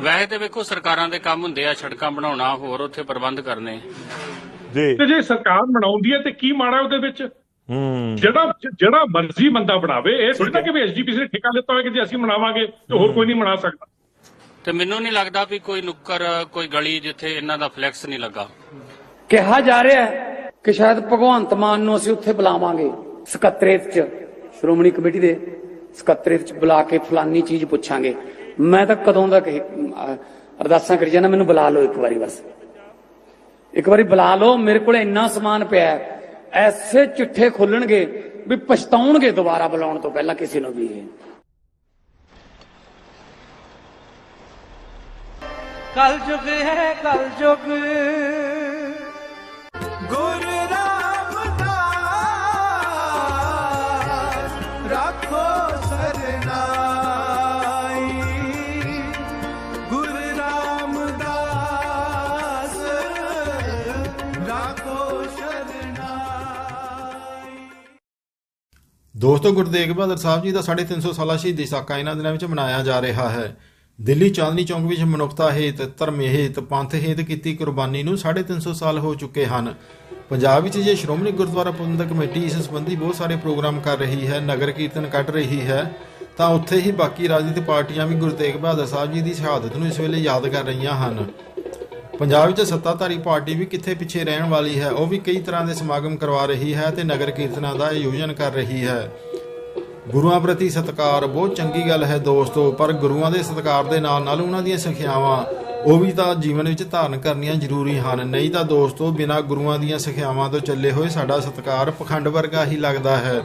ਵੈਸੇ ਤੇ ਵੇਖੋ ਸਰਕਾਰਾਂ ਦੇ ਕੰਮ ਹੁੰਦੇ ਆ ਸੜਕਾਂ ਬਣਾਉਣਾ ਹੋਰ ਉੱਥੇ ਪ੍ਰਬੰਧ ਕਰਨੇ। ਜੀ। ਤੇ ਜੇ ਸਰਕਾਰ ਬਣਾਉਂਦੀ ਹੈ ਤੇ ਕੀ ਮਾੜਾ ਉਹਦੇ ਵਿੱਚ? ਹੂੰ। ਜਿਹੜਾ ਜਿਹੜਾ ਮਰਜ਼ੀ ਬੰਦਾ ਬਣਾਵੇ ਇਹ ਥੋੜੀ ਨਾ ਕਿ ਵੀ ਐਸਜੀਪੀਸੀ ਨੇ ਠੇਕਾ ਲਿੱਤਾ ਹੋਇਆ ਕਿ ਜੇ ਅਸੀਂ ਬਣਾਵਾਂਗੇ ਤੇ ਹੋਰ ਕੋਈ ਨਹੀਂ ਬਣਾ ਸਕਦਾ। ਤੇ ਮੈਨੂੰ ਨਹੀਂ ਲੱਗਦਾ ਵੀ ਕੋਈ ਨੁੱਕਰ ਕੋਈ ਗਲੀ ਜਿੱਥੇ ਇਹਨਾਂ ਦਾ ਫਲੈਕਸ ਨਹੀਂ ਲੱਗਾ। ਕਿਹਾ ਜਾ ਰਿਹਾ ਹੈ ਕਿ ਸ਼ਾਇਦ ਭਗਵੰਤ ਮਾਨ ਨੂੰ ਅਸੀਂ ਉੱਥੇ ਬੁਲਾਵਾਂਗੇ ਸਕੱਤਰੇਤ 'ਚ। ਸ਼੍ਰੋਮਣੀ ਕਮੇਟੀ ਦੇ ਸਕੱਤਰੇਤ 'ਚ ਬੁਲਾ ਕੇ ਫਲਾਨੀ ਚੀਜ਼ ਪੁੱਛਾਂਗੇ। ਮੈਂ ਤਾਂ ਕਦੋਂ ਦਾ ਕਹੀ ਅਰਦਾਸਾਂ ਕਰੀ ਜਾਣਾ ਮੈਨੂੰ ਬੁਲਾ ਲਓ ਇੱਕ ਵਾਰੀ ਬਸ। ਇੱਕ ਵਾਰੀ ਬੁਲਾ ਲਓ, ਮੇਰੇ ਕੋਲ ਇੰਨਾ ਸਮਾਨ ਪਿਆ ਐਸੇ ਚਿੱਠੇ ਖੋਲਣਗੇ ਵੀ ਪਛਤਾਉਣਗੇ ਦੁਬਾਰਾ ਬੁਲਾਉਣ ਤੋਂ ਪਹਿਲਾਂ ਕਿਸੇ ਨੂੰ ਵੀ ਇਹ। ਕਲ ਯੁਗ ਹੈ ਕਲ ਯੁਗ। ਦੋਸਤੋ ਗੁਰੂ ਤੇਗ ਬਹਾਦਰ ਸਾਹਿਬ ਜੀ ਦਾ 350 ਸਾਲਾ ਸ਼ਹੀਦੀ ਸਾਕਾ ਇਹਨਾਂ ਦਿਨਾਂ ਵਿੱਚ ਮਨਾਇਆ ਜਾ ਰਿਹਾ ਹੈ। ਦਿੱਲੀ ਚਾਂਦਨੀ ਚੌਂਕ ਵਿੱਚ ਮਨੁੱਖਤਾ ਹੇਤ, ਧਰਮ ਹੇਤ, ਪੰਥ ਹੇਤ ਕੀਤੀ ਕੁਰਬਾਨੀ ਨੂੰ 350 ਸਾਲ ਹੋ ਚੁੱਕੇ ਹਨ। ਪੰਜਾਬ ਵਿੱਚ ਜੇ ਸ਼੍ਰੋਮਣੀ ਗੁਰਦੁਆਰਾ ਪ੍ਰਬੰਧਕ ਕਮੇਟੀ ਇਸ ਸੰਬੰਧੀ ਬਹੁਤ ਸਾਰੇ ਪ੍ਰੋਗਰਾਮ ਕਰ ਰਹੀ ਹੈ, ਨਗਰ ਕੀਰਤਨ ਕੱਢ ਰਹੀ ਹੈ, ਤਾਂ ਉੱਥੇ ਹੀ ਬਾਕੀ ਰਾਜਨੀਤਿਕ ਪਾਰਟੀਆਂ ਵੀ ਗੁਰੂ ਤੇਗ ਬਹਾਦਰ ਸਾਹਿਬ ਜੀ ਦੀ ਸ਼ਹਾਦਤ ਨੂੰ ਇਸ ਵੇਲੇ ਯਾਦ ਕਰ ਰਹੀਆਂ ਹਨ। ਪੰਜਾਬ ਵਿੱਚ ਸੱਤਾਧਾਰੀ ਪਾਰਟੀ ਵੀ ਕਿੱਥੇ ਪਿੱਛੇ ਰਹਿਣ ਵਾਲੀ ਹੈ, ਉਹ ਵੀ ਕਈ ਤਰ੍ਹਾਂ ਦੇ ਸਮਾਗਮ ਕਰਵਾ ਰਹੀ ਹੈ ਤੇ ਨਗਰ ਕੀਰਤਨਾਂ ਦਾ ਆਯੋਜਨ ਕਰ ਰਹੀ ਹੈ। ਗੁਰੂਆਂ ਪ੍ਰਤੀ ਸਤਿਕਾਰ ਬਹੁਤ ਚੰਗੀ ਗੱਲ ਹੈ ਦੋਸਤੋ, ਪਰ ਗੁਰੂਆਂ ਦੇ ਸਤਿਕਾਰ ਦੇ ਨਾਲ ਨਾਲ ਉਹਨਾਂ ਦੀਆਂ ਸਿੱਖਿਆਵਾਂ, ਉਹ ਵੀ ਤਾਂ ਜੀਵਨ ਵਿੱਚ ਧਾਰਨ ਕਰਨੀਆਂ ਜ਼ਰੂਰੀ ਹਨ। ਨਹੀਂ ਤਾਂ ਦੋਸਤੋ, ਬਿਨਾਂ ਗੁਰੂਆਂ ਦੀਆਂ ਸਿੱਖਿਆਵਾਂ ਤੋਂ ਚੱਲੇ ਹੋਏ ਸਾਡਾ ਸਤਿਕਾਰ ਪਖੰਡ ਵਰਗਾ ਹੀ ਲੱਗਦਾ ਹੈ।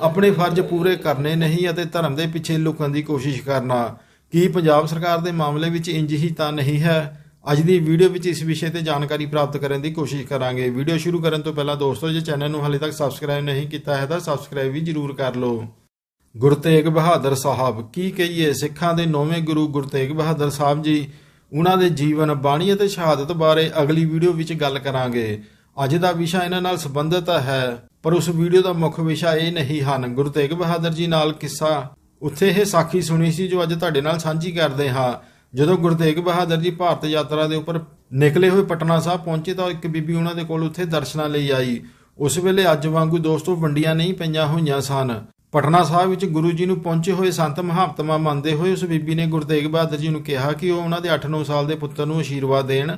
ਆਪਣੇ ਫਰਜ਼ ਪੂਰੇ ਕਰਨੇ ਨਹੀਂ ਅਤੇ ਧਰਮ ਦੇ ਪਿੱਛੇ ਲੁਕਣ ਦੀ ਕੋਸ਼ਿਸ਼ ਕਰਨਾ, ਕੀ ਪੰਜਾਬ ਸਰਕਾਰ ਦੇ ਮਾਮਲੇ ਵਿੱਚ ਇੰਜ ਹੀ ਤਾਂ ਨਹੀਂ ਹੈ? ਅੱਜ ਦੀ ਵੀਡੀਓ ਵਿੱਚ ਇਸ ਵਿਸ਼ੇ ਤੇ ਜਾਣਕਾਰੀ ਪ੍ਰਾਪਤ ਕਰਨ ਦੀ ਕੋਸ਼ਿਸ਼ ਕਰਾਂਗੇ। ਵੀਡੀਓ ਸ਼ੁਰੂ ਕਰਨ ਤੋਂ ਪਹਿਲਾਂ ਦੋਸਤੋ, ਜੇ ਚੈਨਲ ਨੂੰ ਹਾਲੇ ਤੱਕ ਸਬਸਕ੍ਰਾਈਬ ਨਹੀਂ ਕੀਤਾ ਹੈ ਤਾਂ ਸਬਸਕ੍ਰਾਈਬ ਵੀ ਜਰੂਰ ਕਰ ਲਓ। ਗੁਰੂ ਤੇਗ ਬਹਾਦਰ ਸਾਹਿਬ, ਕੀ ਕਹੀਏ? ਸਿੱਖਾਂ ਦੇ ਨੌਵੇਂ ਗੁਰੂ ਗੁਰੂ ਤੇਗ ਬਹਾਦਰ ਸਾਹਿਬ ਜੀ, ਉਹਨਾਂ ਦੇ ਜੀਵਨ, ਬਾਣੀ ਅਤੇ ਸ਼ਹਾਦਤ ਬਾਰੇ ਅਗਲੀ ਵੀਡੀਓ ਵਿੱਚ ਗੱਲ ਕਰਾਂਗੇ। ਅੱਜ ਦਾ ਵਿਸ਼ਾ ਇਹਨਾਂ ਨਾਲ ਸੰਬੰਧਿਤ ਹੈ, ਪਰ ਉਸ ਵੀਡੀਓ ਦਾ ਮੁੱਖ ਵਿਸ਼ਾ ਇਹ ਨਹੀਂ ਹਨ। ਗੁਰੂ ਤੇਗ ਬਹਾਦਰ ਜੀ ਨਾਲ ਕਿੱਸਾ, ਉੱਥੇ ਇਹ ਸਾਖੀ ਸੁਣੀ ਸੀ ਜੋ ਅੱਜ ਤੁਹਾਡੇ ਨਾਲ ਸਾਂਝੀ ਕਰਦੇ ਹਾਂ। ਜਦੋਂ ਗੁਰੂ ਤੇਗ ਬਹਾਦਰ ਜੀ ਭਾਰਤ ਯਾਤਰਾ ਦੇ ਉੱਪਰ ਨਿਕਲੇ ਹੋਏ ਪਟਨਾ ਸਾਹਿਬ ਪਹੁੰਚੇ ਤਾਂ ਇੱਕ ਬੀਬੀ ਉਹਨਾਂ ਦੇ ਕੋਲ ਉੱਥੇ ਦਰਸ਼ਨਾਂ ਲਈ ਆਈ। ਉਸ ਵੇਲੇ ਅੱਜ ਵਾਂਗੂ ਦੋਸਤੋ ਵੰਡੀਆਂ ਨਹੀਂ ਪਈਆਂ ਹੋਈਆਂ ਸਨ। ਪਟਨਾ ਸਾਹਿਬ ਵਿੱਚ ਗੁਰੂ ਜੀ ਨੂੰ ਪਹੁੰਚੇ ਹੋਏ ਸੰਤ ਮਹਾਤਮਾ ਮੰਨਦੇ ਹੋਏ ਉਸ ਬੀਬੀ ਨੇ ਗੁਰੂ ਤੇਗ ਬਹਾਦਰ ਜੀ ਨੂੰ ਕਿਹਾ ਕਿ ਉਹ ਉਹਨਾਂ ਦੇ 8-9 ਸਾਲ ਦੇ ਪੁੱਤਰ ਨੂੰ ਆਸ਼ੀਰਵਾਦ ਦੇਣ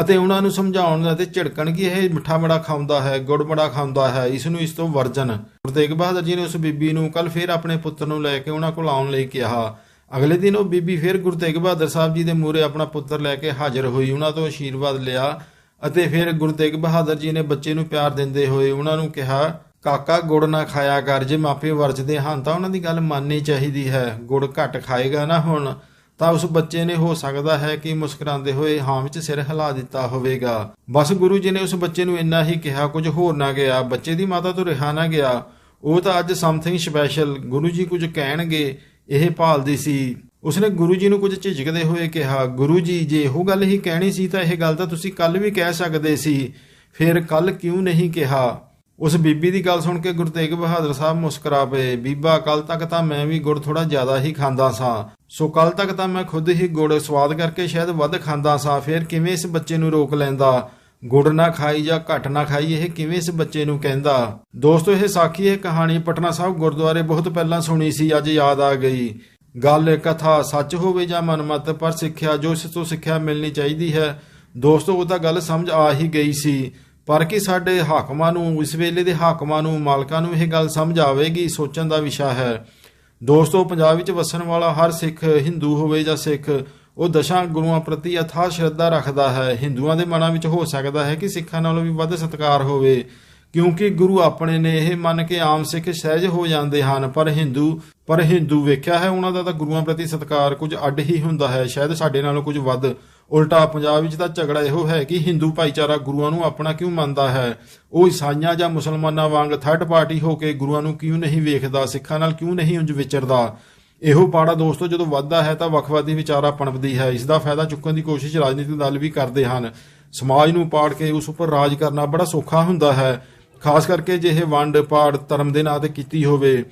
ਅਤੇ ਉਹਨਾਂ ਨੂੰ ਸਮਝਾਉਣ ਅਤੇ ਝਿੜਕਣ ਕਿ ਇਹ ਮਿੱਠਾ ਬੜਾ ਖਾਉਂਦਾ ਹੈ, ਗੁੜ ਬੜਾ ਖਾਉਂਦਾ ਹੈ, ਇਸ ਨੂੰ ਇਸ ਤੋਂ ਵਰਜਨ। ਗੁਰੂ ਤੇਗ ਬਹਾਦਰ ਜੀ ਨੇ ਉਸ ਬੀਬੀ ਨੂੰ ਕੱਲ ਫੇਰ ਆਪਣੇ ਪੁੱਤਰ ਨੂੰ ਲੈ ਕੇ ਉਹਨਾਂ ਕੋਲ ਆਉਣ ਲਈ ਕਿਹਾ। ਅਗਲੇ ਦਿਨ ਉਹ ਬੀਬੀ ਫਿਰ ਗੁਰੂ ਤੇਗ ਬਹਾਦਰ ਸਾਹਿਬ ਜੀ ਦੇ ਮੂਹਰੇ ਆਪਣਾ ਪੁੱਤਰ ਲੈ ਕੇ ਹਾਜ਼ਰ ਹੋਈ। ਉਹਨਾਂ ਤੋਂ ਆਸ਼ੀਰਵਾਦ ਲਿਆ ਅਤੇ ਫਿਰ ਗੁਰੂ ਤੇਗ ਬਹਾਦਰ ਜੀ ਨੇ ਬੱਚੇ ਨੂੰ ਪਿਆਰ ਦਿੰਦੇ ਹੋਏ ਉਹਨਾਂ ਨੂੰ ਕਿਹਾ, ਕਾਕਾ, ਗੁੜ ਨਾ ਖਾਇਆ ਕਰ, ਜੇ ਮਾਪੇ ਵਰਜਦੇ ਹਨ ਤਾਂ ਉਹਨਾਂ ਦੀ ਗੱਲ ਮੰਨਣੀ ਚਾਹੀਦੀ ਹੈ। ਗੁੜ ਘੱਟ ਖਾਏਗਾ ਨਾ ਹੁਣ, ਤਾਂ ਉਸ ਬੱਚੇ ਨੇ ਹੋ ਸਕਦਾ ਹੈ ਕਿ ਮੁਸਕਰਾਉਂਦੇ ਹੋਏ ਹਾਂ ਵਿੱਚ ਸਿਰ ਹਿਲਾ ਦਿੱਤਾ ਹੋਵੇਗਾ। ਬਸ ਗੁਰੂ ਜੀ ਨੇ ਉਸ ਬੱਚੇ ਨੂੰ ਇੰਨਾ ਹੀ ਕਿਹਾ, ਕੁਝ ਹੋਰ ਨਾ ਗਿਆ, ਬੱਚੇ ਦੀ ਮਾਤਾ ਤੋਂ ਰਿਹਾ ਨਾ ਗਿਆ। ਉਹ ਤਾਂ ਅੱਜ ਸਮਥਿੰਗ ਸਪੈਸ਼ਲ ਗੁਰੂ ਜੀ ਕੁਝ ਕਹਿਣਗੇ। ਇਹ ਭਾਲਦੀ ਸੀ। ਉਸਨੇ ਗੁਰੂ ਜੀ ਨੂੰ ਕੁਝ ਝਿਜਕਦੇ ਹੋਏ ਕਿਹਾ, ਗੁਰੂ ਜੀ, ਜੇ ਇਹੋ ਗੱਲ ਹੀ ਕਹਿਣੀ ਸੀ ਤਾਂ ਇਹ ਗੱਲ ਤਾਂ ਤੁਸੀਂ ਕੱਲ ਵੀ ਕਹਿ ਸਕਦੇ ਸੀ। ਫਿਰ ਕੱਲ ਕਿਉਂ ਨਹੀਂ ਕਿਹਾ? ਉਸ ਬੀਬੀ ਦੀ ਗੱਲ ਸੁਣ ਕੇ ਗੁਰੂ ਤੇਗ ਬਹਾਦਰ ਸਾਹਿਬ ਮੁਸਕਰਾ ਪਏ। ਬੀਬਾ ਕੱਲ ਤੱਕ ਤਾਂ ਮੈਂ ਵੀ ਗੁੜ ਥੋੜਾ ਜ਼ਿਆਦਾ ਹੀ ਖਾਂਦਾ ਸਾਂ। ਸੋ ਕੱਲ ਤੱਕ ਤਾਂ ਮੈਂ ਖੁਦ ਹੀ ਗੁੜ ਸਵਾਦ ਕਰਕੇ ਸ਼ਾਇਦ ਵੱਧ ਖਾਂਦਾ ਸਾਂ। ਫਿਰ ਕਿਵੇਂ ਇਸ ਬੱਚੇ ਨੂੰ ਰੋਕ ਲੈਂਦਾ? ਗੁੜ ਨਾ ਖਾਈ ਜਾਂ ਘੱਟ ਨਾ ਖਾਈ, ਇਹ ਕਿਵੇਂ ਇਸ ਬੱਚੇ ਨੂੰ ਕਹਿੰਦਾ? ਦੋਸਤੋ, ਇਹ ਸਾਖੀ, ਇਹ ਕਹਾਣੀ ਪਟਨਾ ਸਾਹਿਬ ਗੁਰਦੁਆਰੇ ਬਹੁਤ ਪਹਿਲਾਂ ਸੁਣੀ ਸੀ, ਅੱਜ ਯਾਦ ਆ ਗਈ। ਗੱਲ, ਕਥਾ ਸੱਚ ਹੋਵੇ ਜਾਂ ਮਨਮਤ, ਪਰ ਸਿੱਖਿਆ, ਜੋ ਇਸ ਤੋਂ ਸਿੱਖਿਆ ਮਿਲਣੀ ਚਾਹੀਦੀ ਹੈ। ਦੋਸਤੋ, ਉਹ ਤਾਂ ਗੱਲ ਸਮਝ ਆ ਹੀ ਗਈ ਸੀ। ਪਰ ਕਿ ਸਾਡੇ ਹਾਕਮਾਂ ਨੂੰ, ਇਸ ਵੇਲੇ ਦੇ ਹਾਕਮਾਂ ਨੂੰ, ਮਾਲਕਾਂ ਨੂੰ ਇਹ ਗੱਲ ਸਮਝ ਆਵੇਗੀ, ਸੋਚਣ ਦਾ ਵਿਸ਼ਾ ਹੈ। ਦੋਸਤੋ, ਪੰਜਾਬ ਵਿੱਚ ਵਸਣ ਵਾਲਾ ਹਰ ਸਿੱਖ ਹਿੰਦੂ ਹੋਵੇ ਜਾਂ ਸਿੱਖ ਉਹ ਦਸ਼ਾਂ ਗੁਰੂਆਂ ਪ੍ਰਤੀ ਅਥਾਹ ਸ਼ਰਧਾ ਰੱਖਦਾ ਹੈ। ਹਿੰਦੂਆਂ ਦੇ ਮਨਾਂ ਵਿੱਚ ਹੋ ਸਕਦਾ ਹੈ ਕਿ ਸਿੱਖਾਂ ਨਾਲੋਂ ਵੀ ਵੱਧ ਸਤਿਕਾਰ ਹੋਵੇ, ਕਿਉਂਕਿ ਗੁਰੂ ਆਪਣੇ ਨੇ ਇਹ ਮੰਨ ਕੇ ਆਮ ਸਿੱਖ ਸਹਿਜ ਹੋ ਜਾਂਦੇ ਹਨ। ਪਰ ਹਿੰਦੂ ਪਰ ਹਿੰਦੂ ਵੇਖਿਆ ਹੈ, ਉਹਨਾਂ ਦਾ ਤਾਂ ਗੁਰੂਆਂ ਪ੍ਰਤੀ ਸਤਿਕਾਰ ਕੁਝ ਅੱਡ ਹੀ ਹੁੰਦਾ ਹੈ। ਸ਼ਾਇਦ ਸਾਡੇ ਨਾਲੋਂ ਕੁਝ ਵੱਧ। ਉਲਟਾ ਪੰਜਾਬ ਵਿੱਚ ਤਾਂ ਝਗੜਾ ਇਹੋ ਹੈ ਕਿ ਹਿੰਦੂ ਭਾਈਚਾਰਾ ਗੁਰੂਆਂ ਨੂੰ ਆਪਣਾ ਕਿਉਂ ਮੰਨਦਾ ਹੈ? ਉਹ ਈਸਾਈਆਂ ਜਾਂ ਮੁਸਲਮਾਨਾਂ ਵਾਂਗ ਥਰਡ ਪਾਰਟੀ ਹੋ ਕੇ ਗੁਰੂਆਂ ਨੂੰ ਕਿਉਂ ਨਹੀਂ ਵੇਖਦਾ? ਸਿੱਖਾਂ ਨਾਲ ਕਿਉਂ ਨਹੀਂ ਉਂਝ ਵਿਚਰਦਾ? ਇਹੋ ਪਾੜਾ ਦੋਸਤੋ, ਜਦੋਂ ਵੱਧਦਾ ਹੈ ਤਾਂ ਵੱਖਵਾਦੀ ਵਿਚਾਰਾ ਪਣਪਦੀ ਹੈ। ਇਸ ਦਾ ਫਾਇਦਾ ਚੁੱਕਣ ਦੀ ਕੋਸ਼ਿਸ਼ ਰਾਜਨੀਤਿਕ ਦਲ ਵੀ ਕਰਦੇ ਹਨ। ਸਮਾਜ ਨੂੰ ਪਾੜ ਕੇ ਉਸ ਉੱਪਰ ਰਾਜ ਕਰਨਾ ਬੜਾ ਸੌਖਾ ਹੁੰਦਾ ਹੈ। ਖਾਸ ਕਰਕੇ ਜੇ ਇਹ ਵੰਡ ਪਾੜ ਧਰਮ ਦੇ ਨਾਂ ਤੇ ਕੀਤੀ ਹੋਵੇ,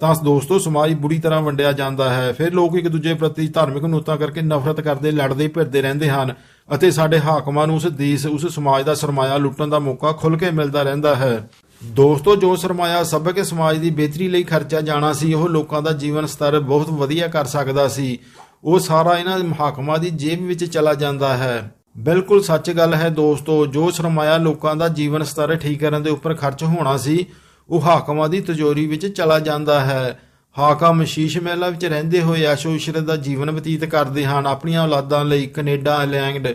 ਤਾਂ ਦੋਸਤੋ, ਸਮਾਜ ਬੁਰੀ ਤਰ੍ਹਾਂ ਵੰਡਿਆ ਜਾਂਦਾ ਹੈ। ਫਿਰ ਲੋਕ ਇੱਕ ਦੂਜੇ ਪ੍ਰਤੀ ਧਾਰਮਿਕ ਨੂਤਾਂ ਕਰਕੇ ਨਫ਼ਰਤ ਕਰਦੇ, ਲੜਦੇ, ਭਿੜਦੇ ਰਹਿੰਦੇ ਹਨ ਅਤੇ ਸਾਡੇ ਹਾਕਮਾਂ ਨੂੰ ਉਸ ਦੇਸ਼, ਉਸ ਸਮਾਜ ਦਾ ਸਰਮਾਇਆ ਲੁੱਟਣ ਦਾ ਮੌਕਾ ਖੁੱਲ੍ਹ ਕੇ ਮਿਲਦਾ ਰਹਿੰਦਾ ਹੈ। ਦੋਸਤੋ, ਜੋ ਸਰਮਾਇਆ ਸਭਕ ਸਮਾਜ ਦੀ ਬਿਹਤਰੀ ਲਈ ਖਰਚਿਆ ਜਾਣਾ ਸੀ, ਉਹ ਲੋਕਾਂ ਦਾ ਜੀਵਨ ਸਤਰ ਬਹੁਤ ਵਧੀਆ ਕਰ ਸਕਦਾ ਸੀ। ਉਹ ਸਾਰਾ ਇਹਨਾਂ ਹਾਕਮਾਂ ਦੀ ਜੇਬ ਵਿੱਚ ਚਲਾ ਜਾਂਦਾ ਹੈ। ਬਿਲਕੁਲ ਸੱਚ ਗੱਲ ਹੈ ਦੋਸਤੋ, ਜੋ ਸਰਮਾਇਆ ਲੋਕਾਂ ਦਾ ਜੀਵਨ ਸਤਰ ਠੀਕ ਕਰਨ ਦੇ ਉੱਪਰ ਖਰਚ ਹੋਣਾ ਸੀ, ਉਹ ਹਾਕਮਾਂ ਦੀ ਤਜੋਰੀ ਵਿੱਚ ਚਲਾ ਜਾਂਦਾ ਹੈ। ਹਾਕਮ ਸ਼ੀਸ਼ ਮਹਿਲਾ ਵਿੱਚ ਰਹਿੰਦੇ ਹੋਏ ਐਸ਼ੋ ਇਸ਼ਰਤ ਦਾ ਜੀਵਨ ਬਤੀਤ ਕਰਦੇ ਹਨ। ਆਪਣੀਆਂ ਔਲਾਦਾਂ ਲਈ ਕੈਨੇਡਾ, ਇੰਗਲੈਂਡ,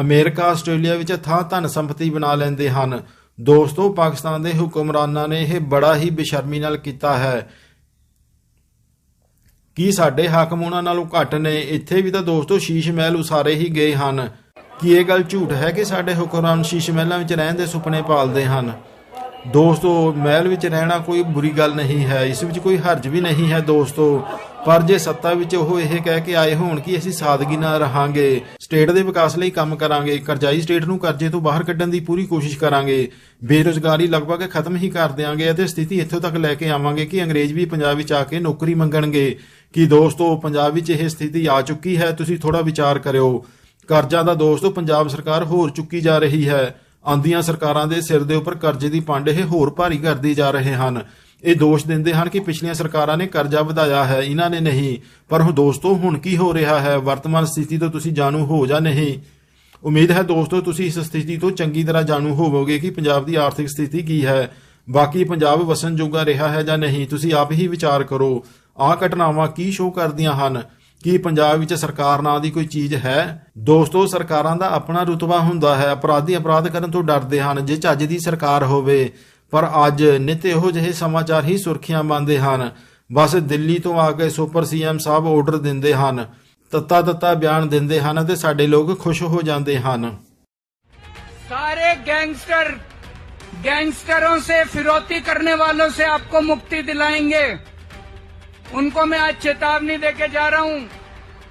ਅਮਰੀਕਾ, ਆਸਟ੍ਰੇਲੀਆ ਵਿੱਚ ਥਾਂ ਧਨ ਸੰਪਤੀ ਬਣਾ ਲੈਂਦੇ ਹਨ। ਦੋਸਤੋ, ਪਾਕਿਸਤਾਨ ਦੇ ਹੁਕਮਰਾਨਾਂ ਨੇ ਇਹ ਬੜਾ ਹੀ ਬੇਸ਼ਰਮੀ ਨਾਲ ਕੀਤਾ ਹੈ। ਕੀ ਸਾਡੇ ਹਾਕਮ ਉਹਨਾਂ ਨਾਲੋਂ ਘੱਟ ਨੇ? ਇੱਥੇ ਵੀ ਤਾਂ ਦੋਸਤੋ, ਸ਼ੀਸ਼ ਮਹਿਲ ਉਸਾਰੇ ਹੀ ਗਏ ਹਨ। ਕੀ ਇਹ ਗੱਲ ਝੂਠ ਹੈ ਕਿ ਸਾਡੇ ਹੁਕਮਰਾਨ ਸ਼ੀਸ਼ ਮਹਿਲਾਂ ਵਿੱਚ ਰਹਿਣ ਦੇ ਸੁਪਨੇ ਪਾਲਦੇ ਹਨ? ਦੋਸਤੋ, ਮਹਿਲ ਵਿੱਚ ਰਹਿਣਾ ਕੋਈ ਬੁਰੀ ਗੱਲ ਨਹੀਂ ਹੈ। ਇਸ ਵਿੱਚ ਕੋਈ ਹਰਜ ਵੀ ਨਹੀਂ ਹੈ, ਦੋਸਤੋ। ਪਰ ਜੇ ਸੱਤਾ ਵਿੱਚ ਉਹ ਇਹ ਕਹਿ ਕੇ ਆਏ ਹੋਣ ਕਿ ਅਸੀਂ ਸਾਦਗੀ ਨਾਲ ਰਹਾਂਗੇ, ਸਟੇਟ ਦੇ ਵਿਕਾਸ ਲਈ ਕੰਮ ਕਰਾਂਗੇ, ਕਰਜ਼ਾਈ ਸਟੇਟ ਨੂੰ ਕਰਜ਼ੇ ਤੋਂ ਬਾਹਰ ਕੱਢਣ ਦੀ ਪੂਰੀ ਕੋਸ਼ਿਸ਼ ਕਰਾਂਗੇ, ਬੇਰੁਜ਼ਗਾਰੀ ਲਗਭਗ ਖਤਮ ਹੀ ਕਰ ਦਿਆਂਗੇ ਅਤੇ ਸਥਿਤੀ ਇੱਥੋਂ ਤੱਕ ਲੈ ਕੇ ਆਵਾਂਗੇ ਕਿ ਅੰਗਰੇਜ਼ ਵੀ ਪੰਜਾਬ ਵਿੱਚ ਆ ਕੇ ਨੌਕਰੀ ਮੰਗਣਗੇ। ਕਿ ਦੋਸਤੋ, ਪੰਜਾਬ ਵਿੱਚ ਇਹ ਸਥਿਤੀ ਆ ਚੁੱਕੀ ਹੈ? ਤੁਸੀਂ ਥੋੜਾ ਵਿਚਾਰ ਕਰਿਓ। ਕਰਜ਼ਾ ਦਾ ਦੋਸਤੋ, ਪੰਜਾਬ ਸਰਕਾਰ ਹੋਰ ਚੁੱਕੀ ਜਾ ਰਹੀ ਹੈ। ਆਂਦੀਆਂ ਸਰਕਾਰਾਂ ਦੇ ਸਿਰ ਦੇ ਉੱਪਰ ਕਰਜ਼ੇ ਦੀ ਪੰਡ ਇਹ ਹੋਰ ਭਾਰੀ ਕਰਦੀ ਜਾ ਰਹੇ ਹਨ। ਇਹ ਦੋਸ਼ ਦਿੰਦੇ ਹਨ ਕਿ ਪਿਛਲੀਆਂ ਸਰਕਾਰਾਂ ਨੇ ਕਰਜ਼ਾ ਵਧਾਇਆ ਹੈ, ਇਹਨਾਂ ਨੇ ਨਹੀਂ। ਪਰ ਹੁਣ ਦੋਸਤੋ, ਹੁਣ ਕੀ ਹੋ ਰਿਹਾ ਹੈ? ਵਰਤਮਾਨ ਸਥਿਤੀ ਤੋਂ ਤੁਸੀਂ ਜਾਣੂ ਹੋ ਜਾਂ ਨਹੀਂ? ਉਮੀਦ ਹੈ ਦੋਸਤੋ, ਤੁਸੀਂ ਇਸ ਸਥਿਤੀ ਤੋਂ ਚੰਗੀ ਤਰ੍ਹਾਂ ਜਾਣੂ ਹੋਵੋਗੇ ਕਿ ਪੰਜਾਬ ਦੀ ਆਰਥਿਕ ਸਥਿਤੀ ਕੀ ਹੈ। ਬਾਕੀ ਪੰਜਾਬ ਵਸਣ ਜੋਗਾ ਰਿਹਾ ਹੈ ਜਾਂ ਨਹੀਂ, ਤੁਸੀਂ ਆਪ ਹੀ ਵਿਚਾਰ ਕਰੋ। ਆਹ ਘਟਨਾਵਾਂ ਕੀ ਸ਼ੋਅ ਕਰਦੀਆਂ ਹਨ? ਕੀ ਪੰਜਾਬ ਵਿੱਚ ਸਰਕਾਰ ਨਾਂ ਦੀ ਕੋਈ ਚੀਜ਼ ਹੈ? ਦੋਸਤੋ, ਸਰਕਾਰਾਂ ਦਾ ਆਪਣਾ ਰੁਤਬਾ ਹੁੰਦਾ ਹੈ। ਅਪਰਾਧੀ ਅਪਰਾਧ ਕਰਨ ਤੋਂ ਡਰਦੇ ਹਨ। ਜੇ ਚੱਜ ਦੀ ਸਰਕਾਰ ਹੋਵੇ ਪਰ ਅੱਜ ਨਿਤ ਇਹੋ ਜਿਹੇ ਸਮਾਚਾਰ ਹੀ ਸੁਰਖੀਆਂ ਮੰਨਦੇ ਹਨ ਬਸ ਦਿੱਲੀ ਤੋਂ ਆ ਕੇ ਸੁਪਰ ਸੀਐਮ ਸਾਹਿਬ ਆਰਡਰ ਦਿੰਦੇ ਹਨ ਤੱਤਾ ਤੱਤਾ ਬਿਆਨ ਦਿੰਦੇ ਹਨ ਤੇ ਸਾਡੇ ਲੋਕ ਖੁਸ਼ ਹੋ ਜਾਂਦੇ ਹਨ सारे गैंगस्टर गैंगस्टरों से फिरौती करने वालों से आपको मुक्ति दिलाएंगे उनको मैं आज चेतावनी देके जा रहा हूं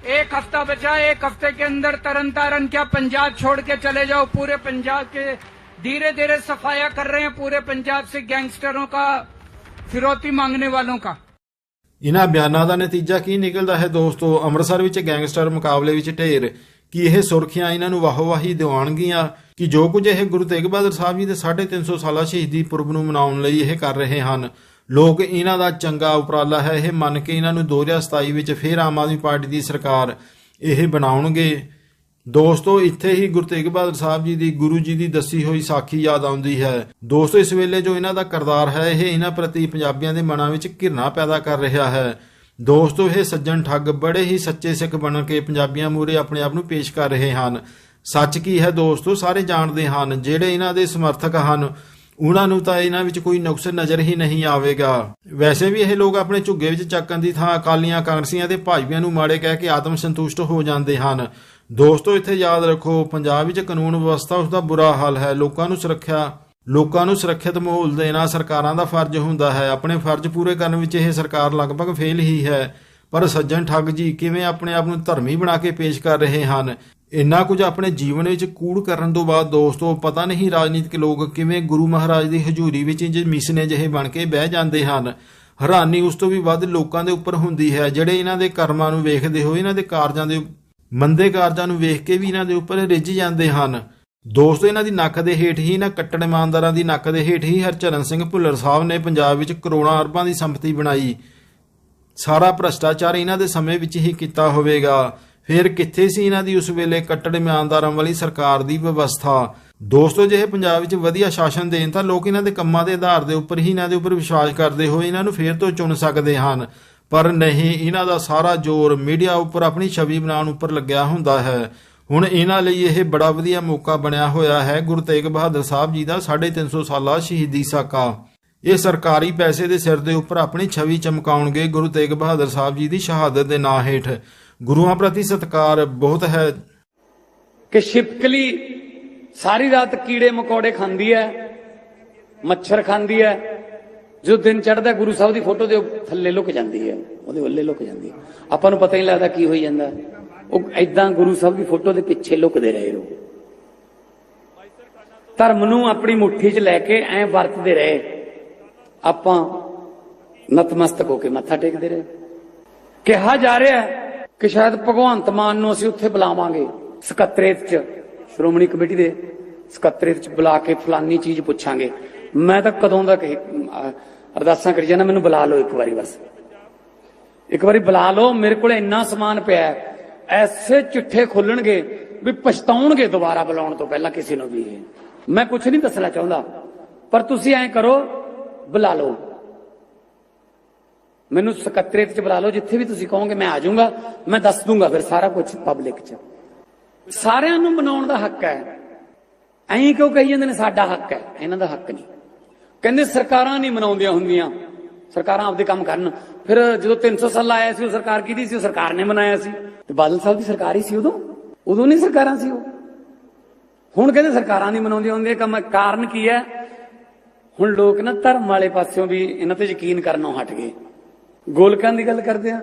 एक हफ्ता बचा है, एक हफ्ते के अंदर तरन तारन क्या पंजाब छोड़ के चले जाओ पूरे पंजाब के धीरे धीरे सफाया कर रहे हैं पूरे पंजाब से गैंगस्टरों का फिरौती मांगने वालों का ਇਹਨਾਂ ਬਿਆਨਾਂ ਦਾ ਨਤੀਜਾ ਕੀ ਨਿਕਲਦਾ ਹੈ ਦੋਸਤੋ ਅੰਮ੍ਰਿਤਸਰ ਵਿੱਚ ਗੈਂਗਸਟਰ ਮੁਕਾਬਲੇ ਵਿੱਚ ਢੇਰ ਕੀ ਇਹ ਸੁਰਖੀਆਂ ਇਹਨਾਂ ਨੂੰ ਵਾਹਵਾਹੀ ਦਿਵਾਉਣਗੀਆਂ ਕਿ ਜੋ ਕੁਝ ਇਹ ਗੁਰੂ ਤੇਗ ਬਹਾਦਰ ਸਾਹਿਬ ਜੀ ਦੇ 350 ਸਾਲਾ ਸ਼ਹੀਦੀ ਪੁਰਬ ਨੂੰ ਮਨਾਉਣ ਲਈ ਇਹ ਕਰ ਰਹੇ ਹਨ ਲੋਕ ਇਹਨਾਂ ਦਾ ਚੰਗਾ ਉਪਰਾਲਾ ਹੈ ਇਹ ਮੰਨ ਕੇ ਇਹਨਾਂ ਨੂੰ 2027 ਵਿੱਚ ਫੇਰ ਆਮ ਆਦਮੀ ਪਾਰਟੀ ਦੀ ਸਰਕਾਰ ਇਹ ਬਣਾਉਣਗੇ ਦੋਸਤੋ, ਇੱਥੇ ਹੀ ਗੁਰੂ ਤੇਗ ਬਹਾਦਰ ਸਾਹਿਬ ਜੀ ਦੀ ਗੁਰੂ ਜੀ ਦੀ ਦੱਸੀ ਹੋਈ ਸਾਖੀ ਯਾਦ ਆਉਂਦੀ ਹੈ। ਦੋਸਤੋ, ਇਸ ਵੇਲੇ ਜੋ ਇਹਨਾਂ ਦਾ ਕਰਦਾਰ ਹੈ, ਇਹ ਇਹਨਾਂ ਪ੍ਰਤੀ ਪੰਜਾਬੀਆਂ ਦੇ ਮਨਾਂ ਵਿੱਚ ਘਿਰਣਾ ਪੈਦਾ ਕਰ ਰਿਹਾ ਹੈ। ਦੋਸਤੋ, ਇਹ ਸੱਜਣ ਠੱਗ ਬੜੇ ਹੀ ਸੱਚੇ ਸਿੱਖ ਬਣ ਕੇ ਪੰਜਾਬੀਆਂ ਮੂਰੇ ਆਪਣੇ ਆਪ ਨੂੰ ਪੇਸ਼ ਕਰ ਰਹੇ ਹਨ। ਸੱਚ ਕੀ ਹੈ ਦੋਸਤੋ, ਸਾਰੇ ਜਾਣਦੇ ਹਨ, ਜਿਹੜੇ ਇਹਨਾਂ ਦੇ ਸਮਰਥਕ ਹਨ, ਉਹਨਾਂ ਨੂੰ ਤਾਂ ਇਹਨਾਂ ਵਿੱਚ ਕੋਈ ਨੁਕਸ ਨਜ਼ਰ ਹੀ ਨਹੀਂ ਆਵੇਗਾ। ਵੈਸੇ ਵੀ ਇਹ ਲੋਕ ਆਪਣੇ ਝੁੱਗੇ ਵਿੱਚ ਚੱਕਣ ਦੀ ਥਾਂ ਅਕਾਲੀਆਂ ਕਾਂਗਰਸੀਆਂ ਦੇ ਭਾਜਪੀਆਂ ਨੂੰ ਮਾੜੇ ਕਹਿ ਕੇ ਆਤਮ ਸੰਤੁਸ਼ਟ ਹੋ ਜਾਂਦੇ ਹਨ। ਦੋਸਤੋ, ਇੱਥੇ ਯਾਦ ਰੱਖੋ, ਪੰਜਾਬ ਵਿੱਚ ਕਾਨੂੰਨ ਵਿਵਸਥਾ ਉਸ ਦਾ ਬੁਰਾ ਹਾਲ ਹੈ। ਲੋਕਾਂ ਨੂੰ ਸੁਰੱਖਿਆ, ਲੋਕਾਂ ਨੂੰ ਸੁਰੱਖਿਅਤ ਮਾਹੌਲ ਦੇਣਾ ਸਰਕਾਰਾਂ ਦਾ ਫਰਜ਼ ਹੁੰਦਾ ਹੈ। ਆਪਣੇ ਫਰਜ਼ ਪੂਰੇ ਕਰਨ ਵਿੱਚ ਇਹ ਸਰਕਾਰ ਲਗਭਗ ਫੇਲ ਹੀ ਹੈ। ਪਰ ਸੱਜਣ ਠੱਗ ਜੀ, ਕਿਵੇਂ ਆਪਣੇ ਆਪ ਨੂੰ ਧਰਮੀ ਬਣਾ ਕੇ ਪੇਸ਼ ਕਰ ਰਹੇ ਹਨ? ਇੰਨਾ ਕੁਝ ਆਪਣੇ ਜੀਵਨ ਵਿੱਚ ਕੂੜ ਕਰਨ ਤੋਂ ਬਾਅਦ ਦੋਸਤੋ, ਪਤਾ ਨਹੀਂ ਰਾਜਨੀਤਿਕ ਲੋਕ ਕਿਵੇਂ ਗੁਰੂ ਮਹਾਰਾਜ ਦੀ ਹਜ਼ੂਰੀ ਵਿੱਚ ਇੰਜ ਮਿਸਨੇ ਜਿਹੇ ਬਣ ਕੇ ਬਹਿ ਜਾਂਦੇ ਹਨ। ਹੈਰਾਨੀ ਉਸ ਤੋਂ ਵੀ ਵੱਧ ਲੋਕਾਂ ਦੇ ਉੱਪਰ ਹੁੰਦੀ ਹੈ। ਜਿਹੜੇ ਇਹਨਾਂ ਦੇ ਕਰਮਾਂ ਨੂੰ ਵੇਖਦੇ ਹੋਏ, ਇਹਨਾਂ ਦੇ ਕਾਰਜਾਂ ਦੇ ਮੰਦੇ ਕਾਰਜਾਂ ਨੂੰ ਵੇਖ ਕੇ ਵੀ ਇਹਨਾਂ ਦੇ ਉੱਪਰ ਰਿੱਝ ਜਾਂਦੇ ਹਨ। ਦੋਸਤੋ, ਇਹਨਾਂ ਦੀ ਨੱਕ ਦੇ ਹੇਠ ਹੀ ਇਹਨਾਂ ਕੱਟੜ ਇਮਾਨਦਾਰਾਂ ਦੀ ਨੱਕ ਦੇ ਹੇਠ ਹੀ ਹਰਚਰਨ ਸਿੰਘ ਭੁੱਲਰ ਸਾਹਿਬ ਨੇ ਪੰਜਾਬ ਵਿੱਚ ਕਰੋੜਾਂ ਅਰਬਾਂ ਦੀ ਸੰਪਤੀ ਬਣਾਈ। ਸਾਰਾ ਭ੍ਰਸ਼ਟਾਚਾਰ ਇਹਨਾਂ ਦੇ ਸਮੇਂ ਵਿੱਚ ਹੀ ਕੀਤਾ ਹੋਵੇਗਾ। ਫਿਰ ਕਿੱਥੇ ਸੀ ਇਹਨਾਂ ਦੀ ਉਸ ਵੇਲੇ ਕੱਟੜ ਇਮਾਨਦਾਰਾਂ ਵਾਲੀ ਸਰਕਾਰ ਦੀ ਵਿਵਸਥਾ? ਦੋਸਤੋ, ਜੇ ਪੰਜਾਬ ਵਿੱਚ ਵਧੀਆ ਸ਼ਾਸਨ ਦੇਣ ਤਾਂ ਲੋਕ ਇਹਨਾਂ ਦੇ ਕੰਮਾਂ ਦੇ ਆਧਾਰ ਦੇ ਉੱਪਰ ਹੀ ਇਹਨਾਂ ਦੇ ਉੱਪਰ ਵਿਸ਼ਵਾਸ ਕਰਦੇ ਹੋਏ ਇਹਨਾਂ ਨੂੰ ਫੇਰ ਤੋਂ ਚੁਣ ਸਕਦੇ ਹਨ। ਪਰ ਨਹੀਂ, ਇਹਨਾਂ ਦਾ ਸਾਰਾ ਜ਼ੋਰ ਮੀਡੀਆ ਉੱਪਰ ਆਪਣੀ ਛਵੀ ਬਣਾਉਣ ਉੱਪਰ ਲੱਗਿਆ ਹੁੰਦਾ ਹੈ। ਹੁਣ ਇਹਨਾਂ ਲਈ ਇਹ ਬੜਾ ਵਧੀਆ ਮੌਕਾ ਬਣਿਆ ਹੋਇਆ ਹੈ। ਗੁਰੂ ਤੇਗ ਬਹਾਦਰ ਸਾਹਿਬ ਜੀ ਦਾ 350 ਸਾਲਾ ਸ਼ਹੀਦੀ ਸਾਕਾ। ਇਹ ਸਰਕਾਰੀ ਪੈਸੇ ਦੇ ਸਿਰ ਦੇ ਉੱਪਰ ਆਪਣੀ ਛਵੀ ਚਮਕਾਉਣਗੇ ਗੁਰੂ ਤੇਗ ਬਹਾਦਰ ਸਾਹਿਬ ਜੀ ਦੀ ਸ਼ਹਾਦਤ ਦੇ ਨਾਂ ਹੇਠ। ਗੁਰੂਆਂ ਪ੍ਰਤੀ ਸਤਿਕਾਰ ਬਹੁਤ ਹੈ। ਕਿ ਸ਼ਿਪਕਲੀ ਸਾਰੀ ਰਾਤ ਕੀੜੇ ਮਕੌੜੇ ਖਾਂਦੀ ਹੈ, ਮੱਛਰ ਖਾਂਦੀ ਹੈ ਜਦੋਂ ਦਿਨ ਚੜ੍ਹਦਾ ਗੁਰੂ ਸਾਹਿਬ ਦੀ ਫੋਟੋ ਦੇ ਥੱਲੇ ਲੁਕ ਜਾਂਦੀ ਹੈ, ਉਹਦੇ ਵੱਲੇ ਲੁਕ ਜਾਂਦੀ ਹੈ। ਆਪਾਂ ਨੂੰ ਪਤਾ ਹੀ ਲੱਗਦਾ ਕੀ ਹੋਈ ਜਾਂਦਾ। ਉਹ ਐਦਾਂ ਗੁਰੂ ਸਾਹਿਬ ਦੀ ਫੋਟੋ ਦੇ ਪਿੱਛੇ ਲੁਕਦੇ ਰਹੇ ਲੋਕ ਧਰਮ ਨੂੰ ਆਪਣੀ ਮੁੱਠੀ 'ਚ ਲੈ ਕੇ ਐ ਵਰਤਦੇ ਰਹੇ। ਆਪਾਂ ਨਤਮਸਤਕ ਹੋ ਕੇ ਮੱਥਾ ਟੇਕਦੇ ਰਹੇ। ਕਿਹਾ ਜਾ ਰਿਹਾ ਕਿ ਸ਼ਾਇਦ ਭਗਵੰਤ ਮਾਨ ਨੂੰ ਅਸੀਂ ਉੱਥੇ ਬੁਲਾਵਾਂਗੇ, ਸਕੱਤਰੇਤ ਚ, ਸ਼੍ਰੋਮਣੀ ਕਮੇਟੀ ਦੇ ਸਕੱਤਰੇਤ ਚ ਬੁਲਾ ਕੇ ਫਲਾਨੀ ਚੀਜ਼ ਪੁੱਛਾਂਗੇ। ਮੈਂ ਤਾਂ ਕਦੋਂ ਦਾ ਅਰਦਾਸਾਂ ਕਰੀ ਜਾਣਾ ਮੈਨੂੰ ਬੁਲਾ ਲਓ ਇੱਕ ਵਾਰੀ ਬਸ। ਇੱਕ ਵਾਰੀ ਬੁਲਾ ਲਓ, ਮੇਰੇ ਕੋਲ ਇੰਨਾ ਸਮਾਨ ਪਿਆ ਐਸੇ ਚਿੱਠੇ ਖੋਲਣਗੇ ਵੀ ਪਛਤਾਉਣਗੇ ਦੁਬਾਰਾ ਬੁਲਾਉਣ ਤੋਂ ਪਹਿਲਾਂ ਕਿਸੇ ਨੂੰ ਵੀ ਇਹ। ਮੈਂ ਕੁਝ ਨਹੀਂ ਦੱਸਣਾ ਚਾਹੁੰਦਾ, ਪਰ ਤੁਸੀਂ ਐਂ ਕਰੋ, ਬੁਲਾ ਲਓ। ਮੈਨੂੰ ਸਕੱਤਰੇਤ ਚ ਬੁਲਾ ਲਓ, ਜਿੱਥੇ ਵੀ ਤੁਸੀਂ ਕਹੋਗੇ ਮੈਂ ਆ ਜਾਊਂਗਾ, ਮੈਂ ਦੱਸ ਦੂੰਗਾ ਫਿਰ ਸਾਰਾ ਕੁਝ ਪਬਲਿਕ ਚ। ਸਾਰਿਆਂ ਨੂੰ ਬਣਾਉਣ ਦਾ ਹੱਕ ਹੈ। ਐਂ ਕਿਉਂ ਕਹੀ ਜਾਂਦੇ ਨੇ, ਸਾਡਾ ਹੱਕ ਹੈ, ਇਹਨਾਂ ਦਾ ਹੱਕ ਨਹੀਂ। ਕਹਿੰਦੇ ਸਰਕਾਰਾਂ ਨਹੀਂ ਮਨਾਉਂਦੀਆਂ ਹੁੰਦੀਆਂ। ਸਰਕਾਰਾਂ ਆਪਦੇ ਕੰਮ ਕਰਨ। ਫਿਰ ਜਦੋਂ 300 ਸਾਲ ਆਇਆ ਸੀ, ਉਹ ਸਰਕਾਰ ਕਿਹਦੀ ਸੀ? ਉਹ ਸਰਕਾਰ ਨੇ ਮਨਾਇਆ ਸੀ। ਤੇ ਬਾਦਲ ਸਾਹਿਬ ਦੀ ਸਰਕਾਰ ਹੀ ਸੀ ਉਦੋਂ? ਉਦੋਂ ਨਹੀਂ ਸਰਕਾਰਾਂ ਸੀ ਉਹ। ਹੁਣ ਕਹਿੰਦੇ ਸਰਕਾਰਾਂ ਨਹੀਂ ਮਨਾਉਂਦੀਆਂ ਹੁੰਦੀਆਂ। ਕੰਮ ਕਾਰਨ ਕੀ ਹੈ? ਹੁਣ ਲੋਕ ਨਾ ਧਰਮ ਵਾਲੇ ਪਾਸਿਓਂ ਵੀ ਇਹਨਾਂ ਤੇ ਯਕੀਨ ਕਰਨੋਂ ਹਟ ਗਏ। ਗੋਲਕਾਂ ਦੀ ਗੱਲ ਕਰਦੇ ਆ।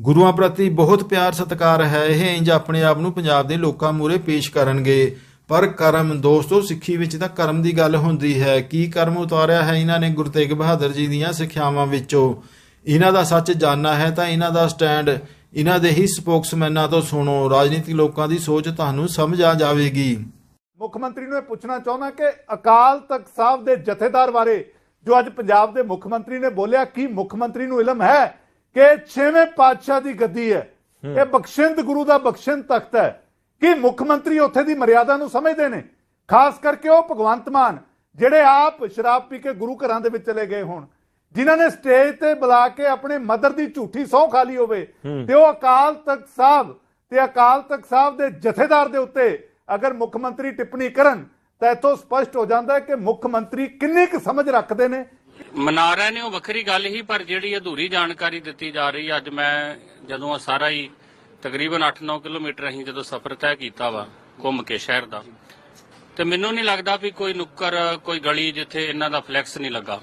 ਗੁਰੂਆਂ ਪ੍ਰਤੀ ਬਹੁਤ ਪਿਆਰ ਸਤਿਕਾਰ ਹੈ। ਇਹ ਇੰਜ ਆਪਣੇ ਆਪ ਨੂੰ ਪੰਜਾਬ ਦੇ ਲੋਕਾਂ ਮੂਰੇ ਪੇਸ਼ ਕਰਨਗੇ। ਪਰ ਕਰਮ ਦੋਸਤੋ, ਸਿੱਖੀ ਵਿੱਚ ਤਾਂ ਕਰਮ ਦੀ ਗੱਲ ਹੁੰਦੀ ਹੈ। ਕੀ ਕਰਮ ਉਤਾਰਿਆ ਹੈ ਇਹਨਾਂ ਨੇ ਗੁਰੂ ਤੇਗ ਬਹਾਦਰ ਜੀ ਦੀਆਂ ਸਿੱਖਿਆਵਾਂ ਵਿੱਚੋਂ? ਇਹਨਾਂ ਦਾ ਸੱਚ ਜਾਨਣਾ ਹੈ ਤਾਂ ਇਹਨਾਂ ਦਾ ਸਟੈਂਡ, ਇਹਨਾਂ ਦੇ ਹੀ ਸਪੋਕਸਮੈਨਾਂ ਤੋਂ ਸੁਣੋ। ਰਾਜਨੀਤਿਕ ਲੋਕਾਂ ਦੀ ਸੋਚ ਤੁਹਾਨੂੰ ਸਮਝ ਆ ਜਾਵੇਗੀ। ਮੁੱਖ ਮੰਤਰੀ ਨੂੰ ਇਹ ਪੁੱਛਣਾ ਚਾਹੁੰਦਾ ਕਿ ਅਕਾਲ ਤਖਤ ਸਾਹਿਬ ਦੇ ਜਥੇਦਾਰ ਬਾਰੇ ਜੋ ਅੱਜ ਪੰਜਾਬ ਦੇ ਮੁੱਖ ਮੰਤਰੀ ਨੇ ਬੋਲਿਆ, ਕੀ ਮੁੱਖ ਮੰਤਰੀ ਨੂੰ ਇਲਮ ਹੈ? ਕਿ ਛੇਵੇਂ ਪਾਤਸ਼ਾਹ ਦੀ ਗੱਦੀ ਹੈ। ਇਹ ਬਖਸ਼ਿੰਦ ਗੁਰੂ ਦਾ ਬਖਸ਼ਿੰਦ ਤਖਤ ਹੈ। ਕਿ ਮੁੱਖ ਮੰਤਰੀ ਉੱਥੇ ਦੀ ਮਰਿਆਦਾ ਨੂੰ ਸਮਝਦੇ ਨੇ? ਖਾਸ ਕਰਕੇ ਉਹ ਭਗਵੰਤ ਮਾਨ ਜਿਹੜੇ ਆਪ ਸ਼ਰਾਬ ਪੀ ਕੇ ਗੁਰੂ ਘਰਾਂ ਦੇ ਵਿੱਚ ਚਲੇ ਗਏ ਹੋਣ। ਜਿਨ੍ਹਾਂ ਨੇ ਸਟੇਜ ਤੇ ਬੁਲਾ ਕੇ ਆਪਣੇ ਮਦਰ ਦੀ ਝੂਠੀ ਸਹੁੰ ਖਾਲੀ ਹੋਵੇ। ਤੇ ਉਹ ਅਕਾਲ ਤਖਤ ਸਾਹਿਬ ਤੇ ਅਕਾਲ ਤਖਤ ਸਾਹਿਬ ਦੇ ਜਥੇਦਾਰ ਦੇ ਉੱਤੇ ਅਗਰ ਮੁੱਖ ਮੰਤਰੀ ਟਿੱਪਣੀ ਕਰਨ ਤਾਂ ਇਥੋਂ ਸਪਸ਼ਟ ਹੋ ਜਾਂਦਾ ਹੈ ਕਿ ਮੁੱਖ ਮੰਤਰੀ ਕਿੰਨੀ ਕੁ ਸਮਝ ਰੱਖਦੇ ਨੇ ਮਨਾ ਰਹੇ ਨੇ, ਉਹ ਵੱਖਰੀ ਗੱਲ ਹੀ, ਪਰ ਜਿਹੜੀ ਅਧੂਰੀ ਜਾਣਕਾਰੀ ਦਿੱਤੀ ਜਾ ਰਹੀ ਅੱਜ ਮੈਂ ਜਦੋਂ ਇਹ ਸਾਰਾ ਹੀ ਤਕਰੀਬਨ 8-9 ਕਿਲੋਮੀਟਰ ਅਸੀਂ ਜਦੋਂ ਸਫ਼ਰ ਤੈਅ ਕੀਤਾ ਵਾ, ਘੁੰਮ ਕੇ ਸ਼ਹਿਰ ਦਾ, ਤੇ ਮੈਨੂੰ ਨਹੀਂ ਲੱਗਦਾ ਵੀ ਕੋਈ ਨੁੱਕਰ, ਕੋਈ ਗਲੀ ਜਿੱਥੇ ਇਹਨਾਂ ਦਾ ਫਲੈਕਸ ਨਹੀਂ ਲੱਗਾ।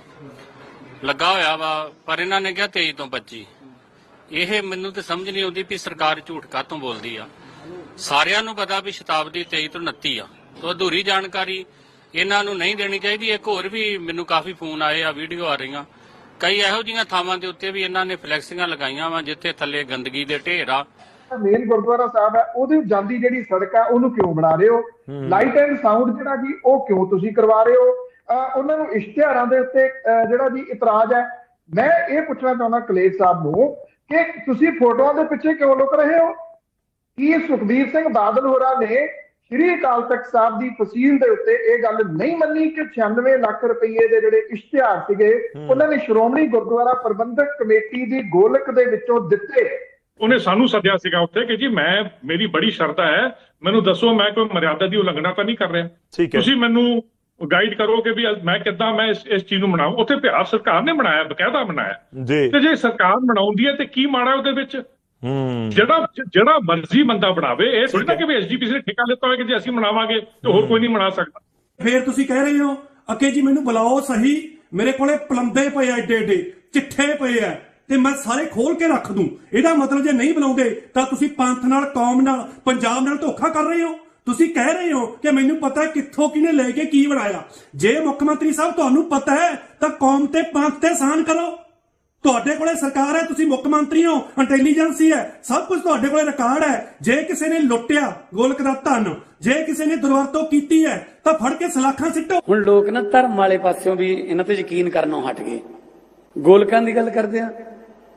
ਲੱਗਾ ਹੋਇਆ ਵਾ, ਪਰ ਇਹਨਾਂ ਨੇ ਕਿਹਾ 23 ਤੋਂ 25 ਇਹ ਮੈਨੂੰ ਤੇ ਸਮਝ ਨਹੀਂ ਆਉਂਦੀ ਵੀ ਸਰਕਾਰ ਝੂਠ ਕਾਹਤੋਂ ਬੋਲਦੀ ਆ। ਸਾਰਿਆਂ ਨੂੰ ਪਤਾ ਵੀ ਸ਼ਤਾਬਦੀ 23 ਤੋਂ 29 ਆ। ਤੋਂ ਅਧੂਰੀ ਜਾਣਕਾਰੀ ਇਹਨਾਂ ਨੂੰ ਨਹੀਂ ਦੇਣੀ ਚਾਹੀਦੀ। ਇੱਕ ਹੋਰ ਵੀ ਮੈਨੂੰ ਕਾਫੀ ਫੋਨ ਆਏ ਆ ਵੀਡੀਓ ਆ ਰਹੀਆਂ। ਕਈ ਇਹੋ ਜਿਹੀਆਂ ਥਾਵਾਂ ਦੇ ਉੱਤੇ ਵੀ ਇਹਨਾਂ ਨੇ ਫਲੈਕਸਿੰਗਾਂ ਲਗਾਈਆਂ ਵਾ ਜਿੱਥੇ ਥੱਲੇ ਗੰਦਗੀ ਦੇ ਢੇਰ ਆ। ਮੇਨ ਗੁਰਦੁਆਰਾ ਸਾਹਿਬ ਹੈ ਉਹਦੇ ਜਾਂਦੀ ਜਿਹੜੀ ਸੜਕ ਹੈ ਉਹਨੂੰ ਕਿਉਂ ਬਣਾ ਰਹੇ ਹੋ? ਲਾਈਟ ਐਂਡ ਸਾਊਂਡ ਜਿਹੜਾ ਜੀ ਉਹ ਕਿਉਂ ਤੁਸੀਂ ਕਰਵਾ ਰਹੇ ਹੋ? ਉਹਨਾਂ ਨੂੰ ਇਸ਼ਤਿਹਾਰਾਂ ਦੇ ਉੱਤੇ ਜਿਹੜਾ ਜੀ ਇਤਰਾਜ਼ ਹੈ। ਮੈਂ ਇਹ ਪੁੱਛਣਾ ਚਾਹੁੰਦਾ ਕਲੇਸ਼ ਸਾਹਿਬ ਨੂੰ ਕਿ ਤੁਸੀਂ ਫੋਟੋਆਂ ਦੇ ਪਿੱਛੇ ਕਿਉਂ ਲੁਕ ਰਹੇ ਹੋ? ਕੀ ਸੁਖਬੀਰ ਸਿੰਘ ਬਾਦਲ ਹੋਰਾਂ ਨੇ ਸ਼੍ਰੀ ਅਕਾਲ ਤਖਤ ਸਾਹਿਬ ਦੀ ਫਸੀਲ ਦੇ ਉੱਤੇ ਇਹ ਗੱਲ ਨਹੀਂ ਮੰਨੀ ਕਿ 96 ਲੱਖ ਰੁਪਏ ਦੇ ਜਿਹੜੇ ਇਸ਼ਤਿਹਾਰ ਸੀਗੇ ਉਹਨਾਂ ਨੇ ਸ਼੍ਰੋਮਣੀ ਗੁਰਦੁਆਰਾ ਪ੍ਰਬੰਧਕ ਕਮੇਟੀ ਦੀ ਗੋਲਕ ਦੇ ਵਿੱਚੋਂ ਦਿੱਤੇ। ਉਹਨੇ ਸਾਨੂੰ ਸੱਦਿਆ ਸੀਗਾ ਉੱਥੇ ਕਿ ਜੀ ਮੈਂ ਮੇਰੀ ਬੜੀ ਸ਼ਰਧਾ ਹੈ ਮੈਨੂੰ ਦੱਸੋ ਮੈਂ ਕੋਈ ਮਰਿਆਦਾ ਦੀ ਉਲੰਘਣਾ ਤਾਂ ਨਹੀਂ ਕਰ ਰਿਹਾ। ਤੁਸੀਂ ਮੈਨੂੰ ਗਾਈਡ ਕਰੋ ਕਿ ਵੀ ਮੈਂ ਕਿੱਦਾਂ ਮੈਂ ਇਸ ਇਸ ਚੀਜ਼ ਨੂੰ ਮਨਾਉਂ ਉੱਥੇ ਬਿਹਾਰ ਸਰਕਾਰ ਨੇ ਬਣਾਇਆ ਬਕਾਇਦਾ ਬਣਾਇਆ। ਜੀ। ਤੇ ਜੇ ਸਰਕਾਰ ਬਣਾਉਂਦੀ ਹੈ ਤੇ ਕੀ ਮਾੜਾ ਉਹਦੇ ਵਿੱਚ? ਹੂੰ। ਜਿਹੜਾ ਜਿਹੜਾ ਮਰਜ਼ੀ ਬੰਦਾ ਬਣਾਵੇ ਇਹ ਥੋੜੀ ਨਾ ਕਿ ਵੀ ਐਸਜੀਪੀਸੀ ਨੇ ਠੇਕਾ ਲਿੱਤਾ ਹੋਇਆ ਕਿ ਜੇ ਅਸੀਂ ਮਨਾਵਾਂਗੇ ਤੇ ਹੋਰ ਕੋਈ ਨਹੀਂ ਮਨਾ ਸਕਦਾ। ਫੇਰ ਤੁਸੀਂ ਕਹਿ ਰਹੇ ਹੋ ਅੱਗੇ ਜੀ ਮੈਨੂੰ ਬੁਲਾਓ ਸਹੀ ਮੇਰੇ ਕੋਲੇ ਪਲੰਦੇ ਪਏ ਆ ਏਡੇ ਏਡੇ ਚਿੱਠੇ ਪਏ ਆ ਤੇ ਮੈਂ ਸਾਰੇ ਖੋਲ ਕੇ ਰੱਖ ਦੂੰ। ਇਹਦਾ ਮਤਲਬ ਜੇ ਨਹੀਂ ਬੁਲਾਉਂਦੇ ਤਾਂ ਤੁਸੀਂ ਪੰਥ ਨਾਲ ਕੌਮ ਨਾਲ ਪੰਜਾਬ ਨਾਲ ਧੋਖਾ ਕਰ ਰਹੇ ਹੋ? ਤੁਸੀਂ ਕਹਿ ਰਹੇ ਹੋ ਕਿ ਮੈਨੂੰ ਪਤਾ ਹੈ ਕਿੱਥੋਂ ਕਿਨੇ ਲੈ ਕੇ ਕੀ ਬਣਾਇਆ। ਜੇ ਮੁੱਖ ਮੰਤਰੀ ਸਾਹਿਬ ਤੁਹਾਨੂੰ ਪਤਾ ਹੈ ਤਾਂ ਕੌਮ ਤੇ ਪੰਥ ਤੇ ਸਾਨ ਕਰੋ। ਤੁਹਾਡੇ ਕੋਲੇ ਸਰਕਾਰ ਹੈ, ਤੁਸੀਂ ਮੁੱਖ ਮੰਤਰੀ ਹੋ ਇੰਟੈਲੀਜੈਂਸੀ ਹੈ ਸਭ ਕੁਝ ਤੁਹਾਡੇ ਕੋਲੇ ਰਿਕਾਰਡ ਹੈ। ਜੇ ਕਿਸੇ ਨੇ ਲੁੱਟਿਆ ਗੋਲਕ ਦਾ ਧਨ, ਜੇ ਕਿਸੇ ਨੇ ਦੁਰਵਰਤੋਂ ਕੀਤੀ ਹੈ, ਤਾਂ ਫੜ ਕੇ ਸਲਾਖਾਂ ਸਿੱਟੋ। ਹੁਣ ਲੋਕ ਨਾ ਧਰਮ ਵਾਲੇ ਪਾਸਿਓਂ ਵੀ ਇਹਨਾਂ ਤੇ ਯਕੀਨ ਕਰਨੋਂ ਹਟ ਗਏ। ਗੋਲਕਾਂ ਦੀ ਗੱਲ ਕਰਦੇ ਆ।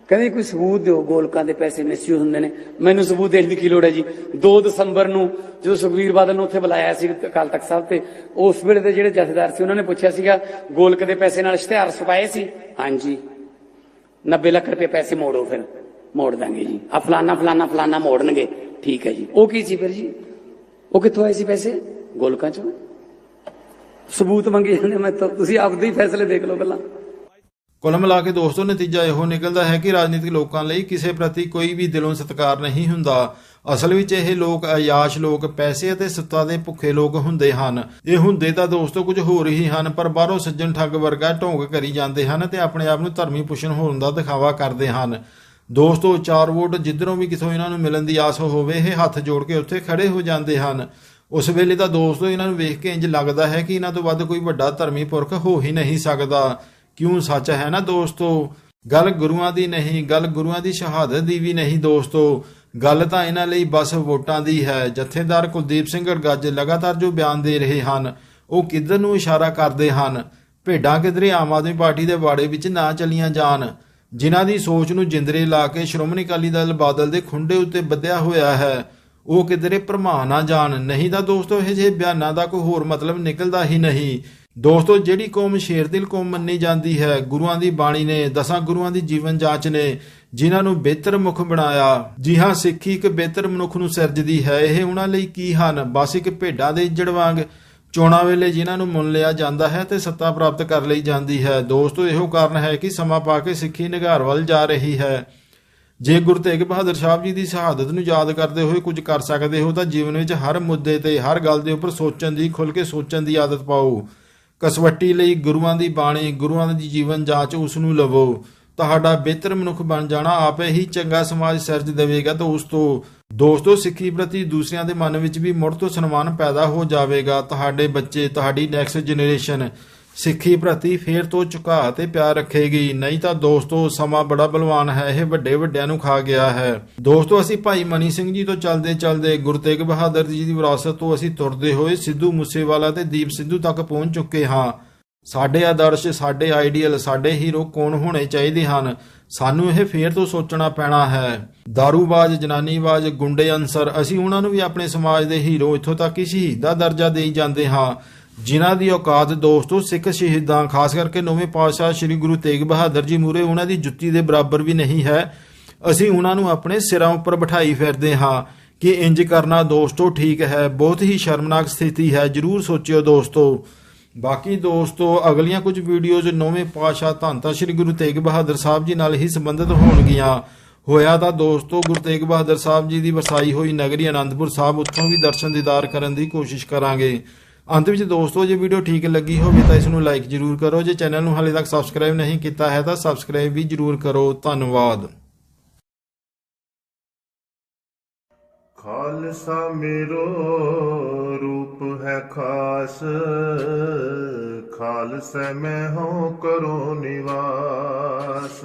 ਕਹਿੰਦੇ ਕੋਈ ਸਬੂਤ ਦਿਓ, ਗੋਲਕਾਂ ਦੇ ਪੈਸੇ ਮਿਸਯੂਜ਼ ਹੁੰਦੇ ਨੇ। ਮੈਨੂੰ ਸਬੂਤ ਦੇਣ ਦੀ ਕੀ ਲੋੜ ਹੈ ਜੀ? 2 ਦਸੰਬਰ ਨੂੰ ਜਦੋਂ ਸੁਖਵੀਰ ਬਾਦਲ ਨੂੰ ਉੱਥੇ ਬੁਲਾਇਆ ਸੀ ਅਕਾਲ ਤਖਤ ਸਾਹਿਬ ਤੇ, ਉਸ ਵੇਲੇ ਦੇ ਜਿਹੜੇ ਜਥੇਦਾਰ ਸੀ, ਉਹਨਾਂ ਨੇ ਪੁੱਛਿਆ ਸੀਗਾ, ਗੋਲਕ ਦੇ ਪੈਸੇ ਨਾਲ ਇਸ਼ਤਿਹਾਰ ਛਪਾਏ ਸੀ? ਹਾਂਜੀ। 90 ਲੱਖ ਰੁਪਏ ਪੈਸੇ ਮੋੜੋ ਫਿਰ ਮੋੜ ਦਾਂਗੇ ਜੀ। ਆ ਫਲਾਨਾ ਫਲਾਨਾ ਫਲਾਨਾ ਮੋੜਨਗੇ। ਠੀਕ ਹੈ ਜੀ। ਉਹ ਕੀ ਸੀ ਫਿਰ ਜੀ? ਉਹ ਕਿੱਥੋਂ ਆਏ ਸੀ ਪੈਸੇ? ਗੋਲਕਾਂ ਚੋਂ? ਸਬੂਤ ਮੰਗੇ ਜਾਂਦੇ ਮੈਂ ਤਾਂ। ਤੁਸੀਂ ਆਪਦੇ ਹੀ ਫੈਸਲੇ ਦੇਖ ਲਓ ਪਹਿਲਾਂ। ਕੁੱਲ ਮਿਲਾ ਕੇ ਦੋਸਤੋ, ਨਤੀਜਾ ਇਹੋ ਨਿਕਲਦਾ ਹੈ ਕਿ ਰਾਜਨੀਤਿਕ ਲੋਕਾਂ ਲਈ ਕਿਸੇ ਪ੍ਰਤੀ ਕੋਈ ਵੀ ਦਿਲੋਂ ਸਤਿਕਾਰ ਨਹੀਂ ਹੁੰਦਾ। ਅਸਲ ਵਿੱਚ ਇਹ ਲੋਕ ਆਯਾਸ਼ ਲੋਕ, ਪੈਸੇ ਅਤੇ ਸੱਤਾ ਦੇ ਭੁੱਖੇ ਲੋਕ ਹੁੰਦੇ ਹਨ। ਇਹ ਹੁੰਦੇ ਤਾਂ ਦੋਸਤੋ ਕੁਝ ਹੋਰ ਹੀ ਹਨ, ਪਰ ਬਾਹਰੋਂ ਸੱਜਣ ਠੱਗ ਵਰਗਾ ਢੋਂਗ ਕਰੀ ਜਾਂਦੇ ਹਨ ਤੇ ਆਪਣੇ ਆਪ ਨੂੰ ਧਰਮੀ ਪੁੱਛਣ ਹੋਣ ਦਾ ਦਿਖਾਵਾ ਕਰਦੇ ਹਨ। ਦੋਸਤੋ, ਚਾਰ ਵੋਟ ਜਿੱਧਰੋਂ ਵੀ ਕਿਥੋਂ ਇਹਨਾਂ ਨੂੰ ਮਿਲਣ ਦੀ ਆਸ ਹੋਵੇ, ਇਹ ਹੱਥ ਜੋੜ ਕੇ ਉੱਥੇ ਖੜੇ ਹੋ ਜਾਂਦੇ ਹਨ। ਉਸ ਵੇਲੇ ਤਾਂ ਦੋਸਤੋ ਇਹਨਾਂ ਨੂੰ ਵੇਖ ਕੇ ਇੰਜ ਲੱਗਦਾ ਹੈ ਕਿ ਇਹਨਾਂ ਤੋਂ ਵੱਧ ਕੋਈ ਵੱਡਾ ਧਰਮੀ ਪੁਰਖ ਹੋ ਹੀ ਨਹੀਂ ਸਕਦਾ। ਕਿਉਂ ਸੱਚ ਹੈ ਨਾ ਦੋਸਤੋ? ਗੱਲ ਗੁਰੂਆਂ ਦੀ ਨਹੀਂ, ਗੱਲ ਗੁਰੂਆਂ ਦੀ ਸ਼ਹਾਦਤ ਦੀ ਵੀ ਨਹੀਂ ਦੋਸਤੋ। ਗੱਲ ਤਾਂ ਇਹਨਾਂ ਲਈ ਬਸ ਵੋਟਾਂ ਦੀ ਹੈ। ਜਥੇਦਾਰ ਕੁਲਦੀਪ ਸਿੰਘ ਅਰਗੱਜ ਲਗਾਤਾਰ ਜੋ ਬਿਆਨ ਦੇ ਰਹੇ ਹਨ, ਉਹ ਕਿੱਧਰ ਨੂੰ ਇਸ਼ਾਰਾ ਕਰਦੇ ਹਨ? ਭੇਡਾਂ ਕਿਧਰੇ ਆਮ ਆਦਮੀ ਪਾਰਟੀ ਦੇ ਬਾੜੇ ਵਿੱਚ ਨਾ ਚਲੀਆਂ ਜਾਣ। ਜਿਨ੍ਹਾਂ ਦੀ ਸੋਚ ਨੂੰ ਜਿੰਦਰੇ ਲਾ ਕੇ ਸ਼੍ਰੋਮਣੀ ਅਕਾਲੀ ਦਲ ਬਾਦਲ ਦੇ ਖੁੰਡੇ ਉੱਤੇ ਬੱਧਿਆ ਹੋਇਆ ਹੈ, ਉਹ ਕਿਧਰੇ ਭਰਮਾ ਨਾ ਜਾਣ। ਨਹੀਂ ਤਾਂ ਦੋਸਤੋ, ਇਹ ਜਿਹੇ ਬਿਆਨਾਂ ਦਾ ਕੋਈ ਹੋਰ ਮਤਲਬ ਨਿਕਲਦਾ ਹੀ ਨਹੀਂ। ਦੋਸਤੋ, ਜਿਹੜੀ ਕੌਮ ਸ਼ੇਰਦਿਲ ਕੌਮ ਮੰਨੀ ਜਾਂਦੀ ਹੈ, ਗੁਰੂਆਂ ਦੀ ਬਾਣੀ ਨੇ, ਦਸਾਂ ਗੁਰੂਆਂ ਦੀ ਜੀਵਨ ਜਾਂਚ ਨੇ, ਜਿਨ੍ਹਾਂ ਨੂੰ ਬਿਹਤਰ ਮੁਖ ਬਣਾਇਆ, ਜੀ ਹਾਂ, ਸਿੱਖੀ ਇੱਕ ਬਿਹਤਰ ਮਨੁੱਖ ਨੂੰ ਸਿਰਜਦੀ ਹੈ। ਇਹ ਉਹਨਾਂ ਲਈ ਕੀ ਹਨ? ਬਸ ਇੱਕ ਭੇਡਾਂ ਦੇ ਇੱਜੜ ਵਾਂਗ ਚੋਣਾਂ ਵੇਲੇ ਜਿਨ੍ਹਾਂ ਨੂੰ ਮੁੱਲ ਲਿਆ ਜਾਂਦਾ ਹੈ ਤੇ ਸੱਤਾ ਪ੍ਰਾਪਤ ਕਰ ਲਈ ਜਾਂਦੀ ਹੈ। ਦੋਸਤੋ, ਇਹੋ ਕਾਰਨ ਹੈ ਕਿ ਸਮਾਂ ਪਾ ਕੇ ਸਿੱਖੀ ਨਿਗਾਰ ਵੱਲ ਜਾ ਰਹੀ ਹੈ। ਜੇ ਗੁਰੂ ਤੇਗ ਬਹਾਦਰ ਸਾਹਿਬ ਜੀ ਦੀ ਸ਼ਹਾਦਤ ਨੂੰ ਯਾਦ ਕਰਦੇ ਹੋਏ ਕੁਝ ਕਰ ਸਕਦੇ ਹੋ, ਤਾਂ ਜੀਵਨ ਵਿੱਚ ਹਰ ਮੁੱਦੇ ਤੇ, ਹਰ ਗੱਲ ਦੇ ਉੱਪਰ ਸੋਚਣ ਦੀ ਖੁੱਲ ਕੇ ਸੋਚਣ ਦੀ ਆਦਤ ਪਾਓ। ਕਸਵੱਟੀ ਲਈ ਗੁਰੂਆਂ ਦੀ ਬਾਣੀ, ਗੁਰੂਆਂ ਦੀ ਜੀਵਨ ਜਾਂਚ ਉਸ ਨੂੰ ਲਵੋ। ਤੁਹਾਡਾ ਬਿਹਤਰ ਮਨੁੱਖ ਬਣ ਜਾਣਾ ਆਪੇ ਹੀ ਚੰਗਾ ਸਮਾਜ ਸਿਰਜ ਦੇਵੇਗਾ ਤਾਂ ਉਸ ਤੋਂ ਦੋਸਤੋ ਸਿੱਖੀ ਪ੍ਰਤੀ ਦੂਸਰਿਆਂ ਦੇ ਮਨ ਵਿੱਚ ਵੀ ਮੁੜ ਤੋਂ ਸਨਮਾਨ ਪੈਦਾ ਹੋ ਜਾਵੇਗਾ। ਤੁਹਾਡੇ ਬੱਚੇ, ਤੁਹਾਡੀ ਨੈਕਸਟ ਜਨਰੇਸ਼ਨ ਸਿੱਖੀ ਪ੍ਰਤੀ ਫੇਰ ਤੋਂ ਝੁਕਾ ਤੇ ਪਿਆਰ ਰੱਖੇਗੀ। ਨਹੀਂ ਤਾਂ ਦੋਸਤੋ, ਸਮਾਂ ਬੜਾ ਬਲਵਾਨ ਹੈ, ਇਹ ਵੱਡੇ ਵੱਡਿਆਂ ਨੂੰ ਖਾ ਗਿਆ ਹੈ। ਦੋਸਤੋ, ਅਸੀਂ ਭਾਈ ਮਨੀ ਸਿੰਘ ਜੀ ਤੋਂ ਚੱਲਦੇ ਚੱਲਦੇ ਗੁਰੂ ਤੇਗ ਬਹਾਦਰ ਜੀ ਦੀ ਵਿਰਾਸਤ ਤੋਂ ਅਸੀਂ ਤੁਰਦੇ ਹੋਏ ਸਿੱਧੂ ਮੂਸੇਵਾਲਾ ਤੇ ਦੀਪ ਸਿੱਧੂ ਤੱਕ ਪਹੁੰਚ ਚੁੱਕੇ ਹਾਂ। ਸਾਡੇ ਆਦਰਸ਼, ਸਾਡੇ ਆਈਡੀਅਲ, ਸਾਡੇ ਹੀਰੋ ਕੌਣ ਹੋਣੇ ਚਾਹੀਦੇ ਹਨ? ਸਾਨੂੰ ਇਹ ਫੇਰ ਤੋਂ ਸੋਚਣਾ ਪੈਣਾ ਹੈ। ਦਾਰੂਬਾਜ਼, ਜਨਾਨੀਬਾਜ਼, ਗੁੰਡੇ ਅਨਸਰ, ਅਸੀਂ ਉਹਨਾਂ ਨੂੰ ਵੀ ਆਪਣੇ ਸਮਾਜ ਦੇ ਹੀਰੋ ਇੱਥੋਂ ਤੱਕ ਕਿ ਸ਼ਹੀਦ ਦਾ ਦਰਜਾ ਦੇਈ ਜਾਂਦੇ ਹਾਂ। ਜਿਨ੍ਹਾਂ ਦੀ ਔਕਾਤ ਦੋਸਤੋ ਸਿੱਖ ਸ਼ਹੀਦਾਂ, ਖਾਸ ਕਰਕੇ ਨੌਵੇਂ ਪਾਤਸ਼ਾਹ ਸ੍ਰੀ ਗੁਰੂ ਤੇਗ ਬਹਾਦਰ ਜੀ ਮੂਰੇ ਉਹਨਾਂ ਦੀ ਜੁੱਤੀ ਦੇ ਬਰਾਬਰ ਵੀ ਨਹੀਂ ਹੈ। ਅਸੀਂ ਉਹਨਾਂ ਨੂੰ ਆਪਣੇ ਸਿਰਾਂ ਉੱਪਰ ਬਿਠਾਈ ਫਿਰਦੇ ਹਾਂ ਕਿ ਇੰਜ ਕਰਨਾ ਦੋਸਤੋ ਠੀਕ ਹੈ, ਬਹੁਤ ਹੀ ਸ਼ਰਮਨਾਕ ਸਥਿਤੀ ਹੈ, ਜਰੂਰ ਸੋਚਿਓ ਦੋਸਤੋ। ਬਾਕੀ ਦੋਸਤੋ, ਅਗਲੀਆਂ ਕੁਝ ਵੀਡੀਓਜ਼ ਨੌਵੇਂ ਪਾਤਸ਼ਾਹ ਧੰਨ ਧੰਨ ਸ੍ਰੀ ਗੁਰੂ ਤੇਗ ਬਹਾਦਰ ਸਾਹਿਬ ਜੀ ਨਾਲ ਹੀ ਸੰਬੰਧਿਤ ਹੋਣਗੀਆਂ। ਹੋਇਆ ਤਾਂ ਦੋਸਤੋ ਗੁਰੂ ਤੇਗ ਬਹਾਦਰ ਸਾਹਿਬ ਜੀ ਦੀ ਵਸਾਈ ਹੋਈ ਨਗਰੀ ਆਨੰਦਪੁਰ ਸਾਹਿਬ, ਉੱਥੋਂ ਵੀ ਦਰਸ਼ਨ ਦੀਦਾਰ ਕਰਨ ਦੀ ਕੋਸ਼ਿਸ਼ ਕਰਾਂਗੇ। ਅੰਤ ਵਿੱਚ ਦੋਸਤੋ, ਜੇ ਵੀਡੀਓ ਠੀਕ ਲੱਗੀ ਹੋਵੇ ਤਾਂ ਇਸ ਨੂੰ ਲਾਈਕ ਜਰੂਰ ਕਰੋ। ਜੇ ਚੈਨਲ ਨੂੰ ਹਾਲੇ ਤੱਕ ਸਬਸਕ੍ਰਾਈਬ ਨਹੀਂ ਕੀਤਾ ਹੈ ਤਾਂ ਸਬਸਕ੍ਰਾਈਬ ਵੀ ਜਰੂਰ ਕਰੋ। ਧੰਨਵਾਦ। ਖਾਲਸਾ ਮੇਰੋ, ਰੂਪ ਹੈ ਖਾਸ। ਖਾਲਸਾ ਮੈਂ ਹੋ ਕਰੋ ਨਿਵਾਸ।